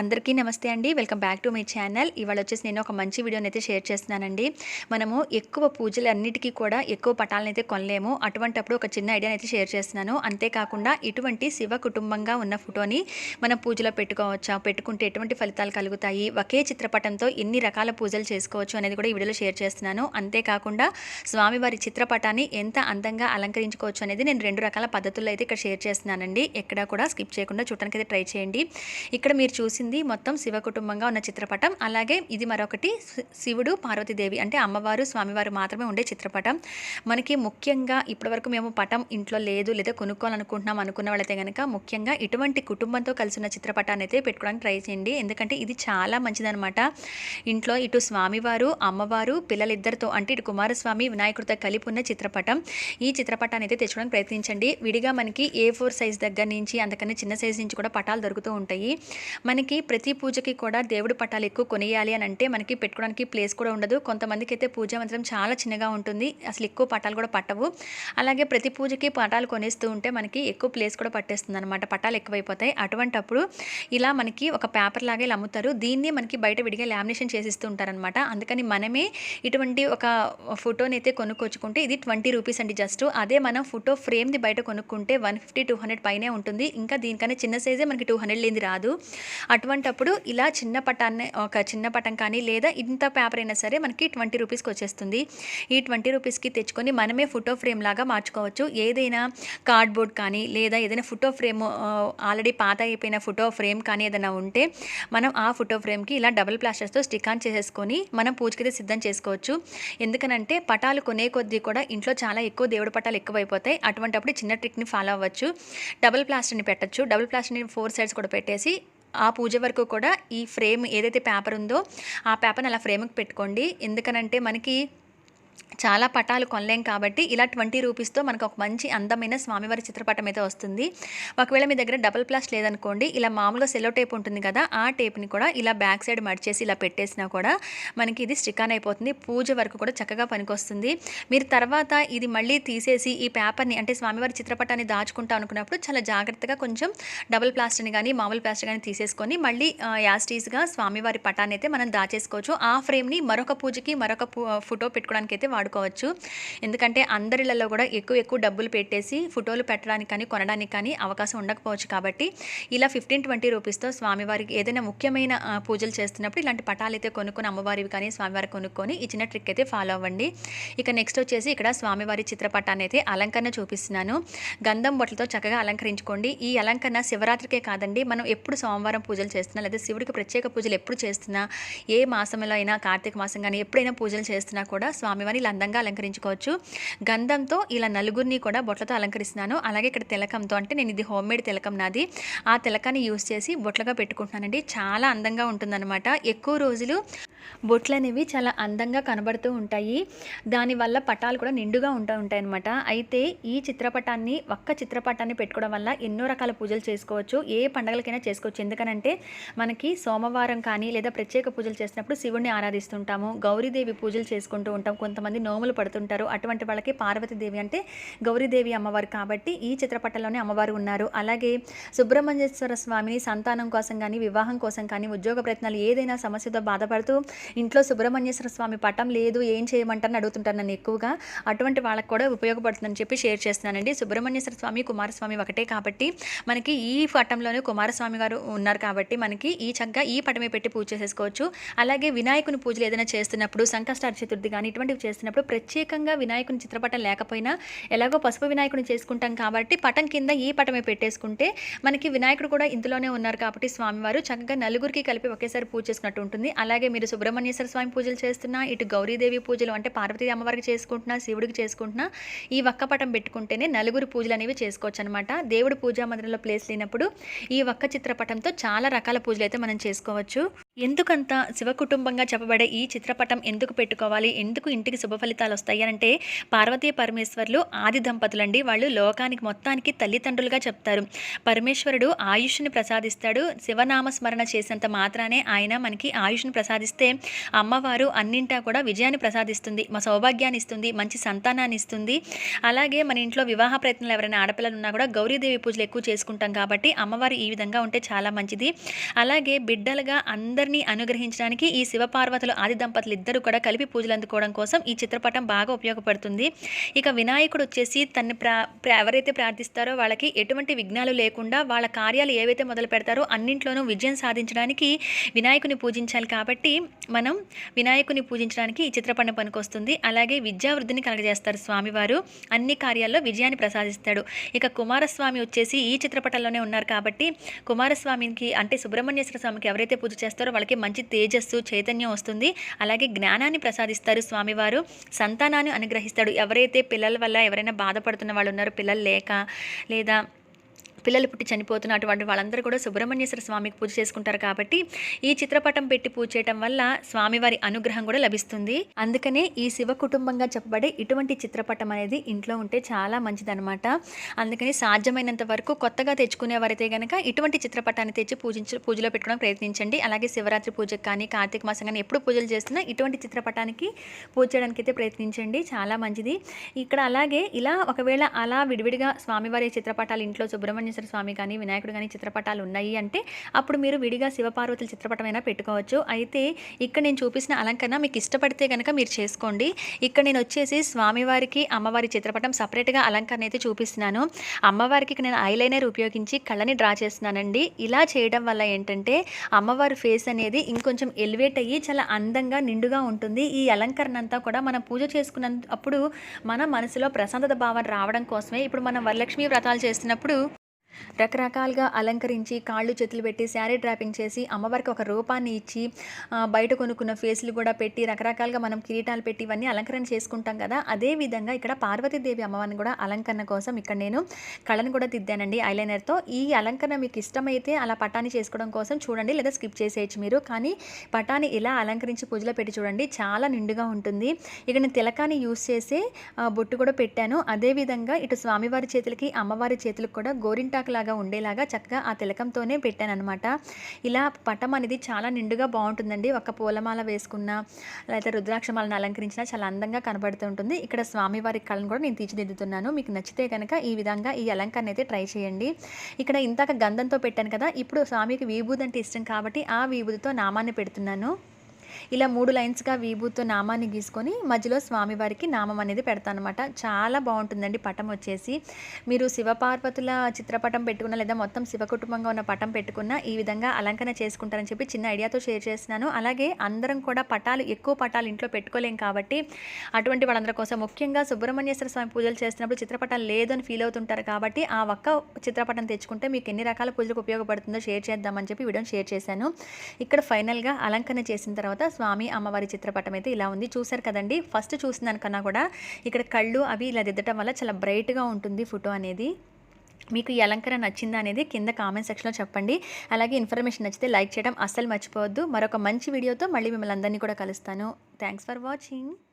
అందరికీ నమస్తే అండి. Welcome back to my channel. ఇవాళ వచ్చేసి నేను ఒక మంచి వీడియోని అయితే షేర్ చేస్తున్నానండి. మనము ఎక్కువ పూజలు అన్నిటికీ కూడా ఎక్కువ పటాలను అయితే కొనలేము. అటువంటప్పుడు ఒక చిన్న ఐడియాని అయితే షేర్ చేస్తున్నాను. అంతేకాకుండా ఇటువంటి శివ కుటుంబంగా ఉన్న ఫోటోని మనం పూజలో పెట్టుకోవచ్చా? పెట్టుకుంటే ఎటువంటి ఫలితాలు కలుగుతాయి? ఒకే చిత్రపటంతో ఎన్ని రకాల పూజలు చేసుకోవచ్చు అనేది కూడా ఈ వీడియోలో షేర్ చేస్తున్నాను. అంతేకాకుండా స్వామివారి చిత్రపటాన్ని ఎంత అందంగా అలంకరించుకోవచ్చు అనేది నేను రెండు రకాల పద్ధతుల్లో అయితే ఇక్కడ షేర్ చేస్తున్నానండి. ఎక్కడ కూడా స్కిప్ చేయకుండా చూడటానికి అయితే ట్రై చేయండి. ఇక్కడ మీరు చూసి చూసింది మొత్తం శివ కుటుంబంగా ఉన్న చిత్రపటం. అలాగే ఇది మరొకటి శి- శివుడు పార్వతీదేవి అంటే అమ్మవారు స్వామివారు మాత్రమే ఉండే చిత్రపటం. మనకి ముఖ్యంగా ఇప్పటివరకు మేము పటం ఇంట్లో లేదు లేదా కొనుక్కోవాలనుకుంటున్నాం అనుకున్న వాళ్ళైతే కనుక ముఖ్యంగా ఇటువంటి కుటుంబంతో కలిసి ఉన్న చిత్రపటాన్ని అయితే పెట్టుకోవడానికి ట్రై చేయండి. ఎందుకంటే ఇది చాలా మంచిదనమాట ఇంట్లో ఇటు స్వామివారు అమ్మవారు పిల్లలిద్దరితో అంటే ఇటు కుమారస్వామి వినాయకుడితో కలిపి ఉన్న చిత్రపటం. ఈ చిత్రపటాన్ని అయితే తెచ్చుకోవడానికి ప్రయత్నించండి. విడిగా మనకి ఏ ఫోర్ సైజ్ దగ్గర నుంచి అంతకన్నా చిన్న సైజ్ నుంచి కూడా పటాలు దొరుకుతూ ఉంటాయి. మనకి ప్రతి పూజకి కూడా దేవుడి పటాలు ఎక్కువ కొనియాలి అని అంటే మనకి పెట్టుకోవడానికి ప్లేస్ కూడా ఉండదు. కొంతమందికి అయితే పూజ మంత్రం చాలా చిన్నగా ఉంటుంది. అసలు ఎక్కువ పటాలు కూడా పట్టవు. అలాగే ప్రతి పూజకి పటాలు కొనేస్తూ ఉంటే మనకి ఎక్కువ ప్లేస్ కూడా పట్టేస్తుంది అనమాట పటాలు ఎక్కువైపోతాయి. అటువంటప్పుడు ఇలా మనకి ఒక పేపర్ లాగా ఇలా అమ్ముతారు. దీన్ని మనకి బయట విడిగా లామినేషన్ చేసిస్తూ ఉంటారనమాట అందుకని మనమే ఇటువంటి ఒక ఫోటోని అయితే కొనుక్కొచ్చుకుంటే ఇది ట్వంటీ రూపీస్ అండి జస్ట్. అదే మనం ఫోటో ఫ్రేమ్ది బయట కొనుక్కుంటే వన్ ఫిఫ్టీ టూ హండ్రెడ్ పైనే ఉంటుంది. ఇంకా దీనికన్నా చిన్న సైజే మనకి టూ హండ్రెడ్ లేనిది రాదు. అటువంటప్పుడు ఇలా చిన్న పటాన్ని ఒక చిన్న పటం కానీ లేదా ఇంత పేపర్ అయినా సరే మనకి ట్వంటీ రూపీస్కి వచ్చేస్తుంది. ఈ ట్వంటీ రూపీస్కి తెచ్చుకొని మనమే ఫోటో ఫ్రేమ్ లాగా మార్చుకోవచ్చు. ఏదైనా కార్డ్బోర్డ్ కానీ లేదా ఏదైనా ఫోటో ఫ్రేమ్ ఆల్రెడీ పాత అయిపోయిన ఫోటో ఫ్రేమ్ కానీ ఏదైనా ఉంటే మనం ఆ ఫోటో ఫ్రేమ్కి ఇలా డబుల్ ప్లాస్టర్స్తో స్టిక్ ఆన్ చేసేసుకొని మనం పూజకైతే సిద్ధం చేసుకోవచ్చు. ఎందుకనంటే పటాలు కొనే కొద్దీ కూడా ఇంట్లో చాలా ఎక్కువ దేవుడి పటాలు ఎక్కువైపోతాయి. అటువంటప్పుడు చిన్న ట్రిక్ని ఫాలో అవ్వచ్చు. డబుల్ ప్లాస్టర్ని పెట్టచ్చు. డబుల్ ప్లాస్టర్ని ఫోర్ సైడ్స్ కూడా పెట్టేసి ఆ పూజ వరకు కూడా ఈ ఫ్రేమ్ ఏదైతే పేపర్ ఉందో ఆ పేపర్ని అలా ఫ్రేమ్కి పెట్టుకోండి. ఎందుకనంటే మనకి చాలా పటాలు కొనలేం కాబట్టి ఇలా ట్వంటీ రూపీస్తో మనకు ఒక మంచి అందమైన స్వామివారి చిత్రపటం అయితే వస్తుంది. ఒకవేళ మీ దగ్గర డబుల్ ప్లాస్ లేదనుకోండి ఇలా మామూలుగా సెలో టేప్ ఉంటుంది కదా ఆ టేప్ని కూడా ఇలా బ్యాక్ సైడ్ మడిచేసి ఇలా పెట్టేసినా కూడా మనకి ఇది స్టిక్ అయిపోతుంది. పూజ వరకు కూడా చక్కగా పనికొస్తుంది. మీరు తర్వాత ఇది మళ్ళీ తీసేసి ఈ పేపర్ని అంటే స్వామివారి చిత్రపటాన్ని దాచుకుంటా అనుకున్నప్పుడు చాలా జాగ్రత్తగా కొంచెం డబుల్ ప్లాస్టర్ని కానీ మామూలు ప్లాస్టర్ కానీ తీసేసుకొని మళ్ళీ యాస్టీస్గా స్వామివారి పటాన్ని అయితే మనం దాచేసుకోవచ్చు. ఆ ఫ్రేమ్ని మరొక పూజకి మరొక ఫోటో పెట్టుకోవడానికి అయితే వాడుకోవచ్చు. ఎందుకంటే అందరిలలో కూడా ఎక్కువ ఎక్కువ డబ్బులు పెట్టేసి ఫోటోలు పెట్టడానికి కానీ కొనడానికి కానీ అవకాశం ఉండకపోవచ్చు కాబట్టి ఇలా ఫిఫ్టీన్ ట్వంటీ రూపీస్తో స్వామివారికి ఏదైనా ముఖ్యమైన పూజలు చేస్తున్నప్పుడు ఇలాంటి పటాలు అయితే కొనుక్కొని అమ్మవారివి కానీ స్వామివారి కొనుక్కొని ఈ చిన్న ట్రిక్ అయితే ఫాలో అవ్వండి. ఇక నెక్స్ట్ వచ్చేసి ఇక్కడ స్వామివారి చిత్రపటాన్ని అయితే అలంకరణ చూపిస్తున్నాను. గంధం బొట్లతో చక్కగా అలంకరించుకోండి. ఈ అలంకరణ శివరాత్రికే కాదండి మనం ఎప్పుడు సోమవారం పూజలు చేస్తున్నా లేదా శివుడికి ప్రత్యేక పూజలు ఎప్పుడు చేస్తున్నా ఏ మాసంలో అయినా కార్తీక మాసం కానీ ఎప్పుడైనా పూజలు చేస్తున్నా కూడా కానీ ఇలా అందంగా అలంకరించుకోవచ్చు. గంధంతో ఇలా నలుగురిని కూడా బొట్లతో అలంకరిస్తున్నాను. అలాగే ఇక్కడ తిలకంతో అంటే నేను ఇది హోమ్ మేడ్ తిలకం నాది. ఆ తిలకాన్ని యూస్ చేసి బొట్లగా పెట్టుకుంటున్నానండి. చాలా అందంగా ఉంటుందన్నమాట. ఎక్కువ రోజులు బొట్లు అనేవి చాలా అందంగా కనబడుతూ ఉంటాయి. దానివల్ల పటాలు కూడా నిండుగా ఉంటా ఉంటాయి అనమాట అయితే ఈ చిత్రపటాన్ని ఒక్క చిత్రపటాన్ని పెట్టుకోవడం వల్ల ఎన్నో రకాల పూజలు చేసుకోవచ్చు. ఏ పండగలకైనా చేసుకోవచ్చు. ఎందుకనంటే మనకి సోమవారం కానీ లేదా ప్రత్యేక పూజలు చేసినప్పుడు శివుణ్ణి ఆరాధిస్తుంటాము. గౌరీదేవి పూజలు చేసుకుంటూ ఉంటాం. కొంతమంది నోములు పడుతుంటారు. అటువంటి వాళ్ళకి పార్వతీదేవి అంటే గౌరీదేవి అమ్మవారు కాబట్టి ఈ చిత్రపటంలోనే అమ్మవారు ఉన్నారు. అలాగే సుబ్రహ్మణ్యేశ్వర స్వామిని సంతానం కోసం కానీ వివాహం కోసం కానీ ఉద్యోగ ప్రయత్నాలు ఏదైనా సమస్యతో బాధపడుతూ ఇంట్లో సుబ్రహ్మణ్యేశ్వర స్వామి పటం లేదు ఏం చేయమంటారని అడుగుతుంటాను నన్ను ఎక్కువగా. అటువంటి వాళ్ళకి కూడా ఉపయోగపడుతుందని చెప్పి షేర్ చేస్తున్నానండి. సుబ్రహ్మణ్యేశ్వర స్వామి కుమారస్వామి ఒకటే కాబట్టి మనకి ఈ పటంలోనే కుమారస్వామి గారు ఉన్నారు కాబట్టి మనకి ఈ చక్కగా ఈ పటమే పెట్టి పూజ చేసేసుకోవచ్చు. అలాగే వినాయకుని పూజలు ఏదైనా చేస్తున్నప్పుడు సంకష్టార చతుర్థి కానీ ఇటువంటివి చేస్తున్నప్పుడు ప్రత్యేకంగా వినాయకుని చిత్రపటం లేకపోయినా ఎలాగో పసుపు వినాయకుని చేసుకుంటాం కాబట్టి పటం కింద ఈ పటమే పెట్టేసుకుంటే మనకి వినాయకుడు కూడా ఇందులోనే ఉన్నారు కాబట్టి స్వామివారు చక్కగా నలుగురికి కలిపి ఒకేసారి పూజ చేసుకున్నట్టు ఉంటుంది. అలాగే మీరు సుబ్రహ్మణ్యేశ్వర స్వామి పూజలు చేస్తున్నా ఇటు గౌరీదేవి పూజలు అంటే పార్వతీ అమ్మవారికి చేసుకుంటున్నా శివుడికి చేసుకుంటున్నా ఈ ఒక్క పటం పెట్టుకుంటేనే నలుగురు పూజలు అనేవి చేసుకోవచ్చు అనమాట దేవుడి పూజా మందిరంలో ప్లేస్ లేనప్పుడు ఈ ఒక్క చిత్రపటంతో చాలా రకాల పూజలు అయితే మనం చేసుకోవచ్చు. ఎందుకంత శివ కుటుంబంగా చెప్పబడే ఈ చిత్రపటం ఎందుకు పెట్టుకోవాలి? ఎందుకు ఇంటికి శుభ ఫలితాలు వస్తాయి? అంటే పార్వతీ పరమేశ్వర్లు ఆది దంపతులండి. వాళ్ళు లోకానికి మొత్తానికి తల్లిదండ్రులుగా చెప్తారు. పరమేశ్వరుడు ఆయుష్ని ప్రసాదిస్తాడు. శివనామస్మరణ చేసినంత చేసేంత మాత్రానే ఆయన మనకి ఆయుష్ని ప్రసాదిస్తే అమ్మవారు అన్నింటా కూడా విజయాన్ని ప్రసాదిస్తుంది. మా సౌభాగ్యాన్ని ఇస్తుంది. మంచి సంతానాన్ని ఇస్తుంది. అలాగే మన ఇంట్లో వివాహ ప్రయత్నాలు ఎవరైనా ఆడపిల్లలు ఉన్నా కూడా గౌరీదేవి పూజలు ఎక్కువ చేసుకుంటాం కాబట్టి అమ్మవారు ఈ విధంగా ఉంటే చాలా మంచిది. అలాగే బిడ్డలుగా అందరినీ అనుగ్రహించడానికి ఈ శివపార్వతులు ఆది దంపతులు ఇద్దరు కూడా కలిపి పూజలు అందుకోవడం కోసం ఈ చిత్రపటం బాగా ఉపయోగపడుతుంది. ఇక వినాయకుడు వచ్చేసి తన్ని ప్రా ఎవరైతే ప్రార్థిస్తారో వాళ్ళకి ఎటువంటి విఘ్నాలు లేకుండా వాళ్ళ కార్యాలు ఏవైతే మొదలు పెడతారో అన్నింట్లోనూ విజయం సాధించడానికి వినాయకుని పూజించాలి కాబట్టి మనం వినాయకుని పూజించడానికి ఈ చిత్రపటం పనికొస్తుంది. అలాగే విద్యావృద్ధిని కలగజేస్తారు స్వామివారు. అన్ని కార్యాల్లో విజయాన్ని ప్రసాదిస్తాడు. ఇక కుమారస్వామి వచ్చేసి ఈ చిత్రపటంలోనే ఉన్నారు కాబట్టి కుమారస్వామికి అంటే సుబ్రహ్మణ్యేశ్వర స్వామికి ఎవరైతే పూజ చేస్తారో వాళ్ళకి మంచి తేజస్సు చైతన్యం వస్తుంది. అలాగే జ్ఞానాన్ని ప్రసాదిస్తారు స్వామివారు. సంతానాన్ని అనుగ్రహిస్తాడు. ఎవరైతే పిల్లల వల్ల ఎవరైనా బాధపడుతున్న వాళ్ళు ఉన్నారో పిల్లలు లేక లేదా పిల్లలు పుట్టి చనిపోతున్న అటువంటి వాళ్ళందరూ కూడా సుబ్రహ్మణ్యేశ్వర స్వామికి పూజ చేసుకుంటారు కాబట్టి ఈ చిత్రపటం పెట్టి పూజ చేయటం వల్ల స్వామివారి అనుగ్రహం కూడా లభిస్తుంది. అందుకనే ఈ శివ కుటుంబంగా చెప్పబడే ఇటువంటి చిత్రపటం అనేది ఇంట్లో ఉంటే చాలా మంచిదనమాట అందుకని సాధ్యమైనంత వరకు కొత్తగా తెచ్చుకునేవారైతే కనుక ఇటువంటి చిత్రపటాన్ని తెచ్చి పూజించ పూజలో పెట్టుకోవడం ప్రయత్నించండి. అలాగే శివరాత్రి పూజకు కానీ కార్తీక మాసం కానీ ఎప్పుడు పూజలు చేస్తున్నా ఇటువంటి చిత్రపటానికి పూజ చేయడానికి అయితే ప్రయత్నించండి. చాలా మంచిది. ఇక్కడ అలాగే ఇలా ఒకవేళ అలా విడివిడిగా స్వామివారి చిత్రపటాలు ఇంట్లో సుబ్రహ్మణ్యేశ్వర స్వామి కానీ వినాయకుడు కానీ చిత్రపటాలు ఉన్నాయి అంటే అప్పుడు మీరు విడిగా శివపార్వతుల చిత్రపటమైనా పెట్టుకోవచ్చు. అయితే ఇక్కడ నేను చూపించిన అలంకరణ మీకు ఇష్టపడితే కనుక మీరు చేసుకోండి. ఇక్కడ నేను వచ్చేసి స్వామివారికి అమ్మవారి చిత్రపటం సపరేట్గా అలంకరణ అయితే చూపిస్తున్నాను. అమ్మవారికి నేను ఐలైనర్ ఉపయోగించి కళ్ళని డ్రా చేస్తున్నానండి. ఇలా చేయడం వల్ల ఏంటంటే అమ్మవారి ఫేస్ అనేది ఇంకొంచెం ఎలివేట్ అయ్యి చాలా అందంగా నిండుగా ఉంటుంది. ఈ అలంకరణ అంతా కూడా మనం పూజ చేసుకున్న అప్పుడు మన మనసులో ప్రశాంతత భావన రావడం కోసమే. ఇప్పుడు మనం వరలక్ష్మి వ్రతాలు చేస్తున్నప్పుడు రకరకాలుగా అలంకరించి కాళ్ళు చేతులు పెట్టి శారీ డ్రాపింగ్ చేసి అమ్మవారికి ఒక రూపాన్ని ఇచ్చి బయట కొనుక్కున్న ఫేస్లు కూడా పెట్టి రకరకాలుగా మనం కిరీటాలు పెట్టి ఇవన్నీ అలంకరణ చేసుకుంటాం కదా. అదే విధంగా ఇక్కడ పార్వతీదేవి అమ్మవారిని కూడా అలంకరణ కోసం ఇక్కడ నేను కళను కూడా దిద్దానండి ఐలైనర్తో. ఈ అలంకరణ మీకు ఇష్టమైతే అలా పటాన్ని చేసుకోవడం కోసం చూడండి లేదా స్కిప్ చేసేయచ్చు మీరు. కానీ పటాన్ని ఇలా అలంకరించి పూజలో పెట్టి చూడండి చాలా నిండుగా ఉంటుంది. ఇక నేను తిలకాన్ని యూస్ చేసి బొట్టు కూడా పెట్టాను. అదేవిధంగా ఇటు స్వామివారి చేతులకి అమ్మవారి చేతులకు కూడా గోరింటా లాగా ఉండేలాగా చక్కగా ఆ తిలకంతోనే పెట్టాను అనమాట ఇలా పటం అనేది చాలా నిండుగా బాగుంటుందండి. ఒక పూలమాల వేసుకున్నా లేదా రుద్రాక్షమాలను అలంకరించినా చాలా అందంగా కనబడుతూ ఉంటుంది. ఇక్కడ స్వామివారి కళను కూడా నేను తీర్చిదిద్దుతున్నాను. మీకు నచ్చితే కనుక ఈ విధంగా ఈ అలంకరణ అయితే ట్రై చేయండి. ఇక్కడ ఇంతాక గంధంతో పెట్టాను కదా ఇప్పుడు స్వామికి విభూది అంటే ఇష్టం కాబట్టి ఆ విభూదితో నామాన్ని పెడుతున్నాను. ఇలా మూడు లైన్స్గా విభూతో నామాన్ని గీసుకొని మధ్యలో స్వామివారికి నామం అనేది పెడతానమాట. చాలా బాగుంటుందండి పటం వచ్చేసి. మీరు శివపార్వతుల చిత్రపటం పెట్టుకున్న లేదా మొత్తం శివ కుటుంబంగా ఉన్న పటం పెట్టుకున్న ఈ విధంగా అలంకరణ చేసుకుంటారని చెప్పి చిన్న ఐడియాతో షేర్ చేస్తున్నాను. అలాగే అందరం కూడా పటాలు ఎక్కువ పటాలు ఇంట్లో పెట్టుకోలేం కాబట్టి అటువంటి వాళ్ళందరి కోసం ముఖ్యంగా సుబ్రహ్మణ్యేశ్వర స్వామి పూజలు చేస్తున్నప్పుడు చిత్రపటం లేదని ఫీల్ అవుతుంటారు కాబట్టి ఆ ఒక్క చిత్రపటం తెచ్చుకుంటే మీకు ఎన్ని రకాల పూజలకు ఉపయోగపడుతుందో షేర్ చేద్దామని చెప్పి వీడియోని షేర్ చేశాను. ఇక్కడ ఫైనల్గా అలంకరణ చేసిన తర్వాత స్వామి అమ్మవారి చిత్రపటం అయితే ఇలా ఉంది. చూశారు కదండి? ఫస్ట్ చూసిన దానికన్నా కూడా ఇక్కడ కళ్ళు అవి ఇలా దిద్దటం వల్ల చాలా బ్రైట్గా ఉంటుంది ఫోటో అనేది. మీకు ఈ అలంకరణ నచ్చిందా అనేది కింద కామెంట్ సెక్షన్లో చెప్పండి. అలాగే ఇన్ఫర్మేషన్ నచ్చితే లైక్ చేయడం అస్సలు మర్చిపోవద్దు. మరొక మంచి వీడియోతో మళ్ళీ మిమ్మల్ని అందరినీ కూడా కలుస్తాను. Thanks for watching.